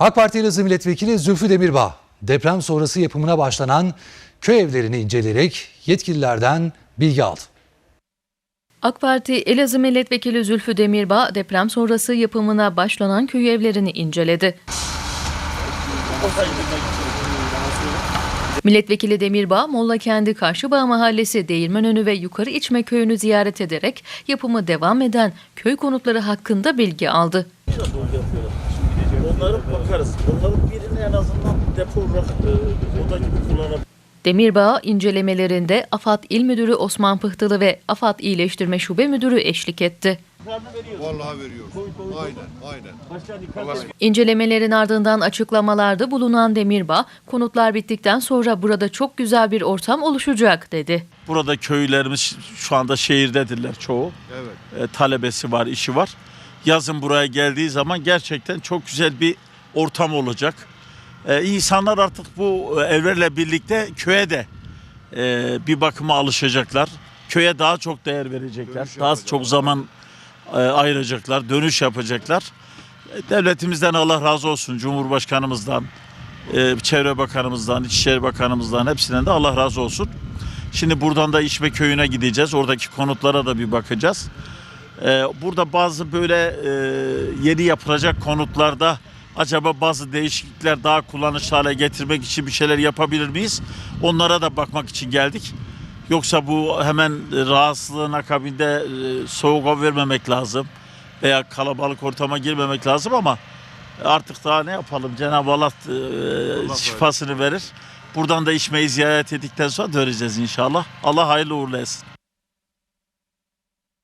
AK Parti Elazığ Milletvekili Zülfü Demirbağ deprem sonrası yapımına başlanan köy evlerini inceleyerek yetkililerden bilgi aldı. AK Parti Elazığ Milletvekili Zülfü Demirbağ deprem sonrası yapımına başlanan köy evlerini inceledi. Milletvekili Demirbağ, Mollakendi Karşıbağ Mahallesi, Değirmenönü ve Yukarı İçme Köyü'nü ziyaret ederek yapımı devam eden köy konutları hakkında bilgi aldı. Onlara bakarız. Onların birini en azından depo olarak e, oda gibi kullanabiliriz. Demirbağ incelemelerinde AFAD İl Müdürü Osman Pıhtılı ve AFAD İyileştirme Şube Müdürü eşlik etti. Vallahi veriyor. Aynen, aynen. İncelemelerin ardından açıklamalarda bulunan Demirbağ, konutlar bittikten sonra burada çok güzel bir ortam oluşacak dedi. Burada köylerimiz şu anda şehirdedirler çoğu. Evet. E, talebesi var, işi var. Yazın buraya geldiği zaman gerçekten çok güzel bir ortam olacak. E, insanlar artık bu e, evlerle birlikte köye de e, bir bakıma alışacaklar. Köye daha çok değer verecekler. Dönüş daha çok zaman e, ayıracaklar, dönüş yapacaklar. E, Devletimizden Allah razı olsun, Cumhurbaşkanımızdan, e, Çevre Bakanımızdan, İçişleri Bakanımızdan hepsinden de Allah razı olsun. Şimdi buradan da İçme Köyü'ne gideceğiz. Oradaki konutlara da bir bakacağız. Ee, burada bazı böyle e, yeni yapılacak konutlarda acaba bazı değişiklikler daha kullanışlı hale getirmek için bir şeyler yapabilir miyiz? Onlara da bakmak için geldik. Yoksa bu hemen rahatsızlığın akabinde e, soğuk hava vermemek lazım. Veya kalabalık ortama girmemek lazım ama artık daha ne yapalım? Cenab-ı Allah e, şifasını verir. Buradan da içmeyi ziyaret ettikten sonra döneceğiz inşallah. Allah hayırlı uğurlu etsin.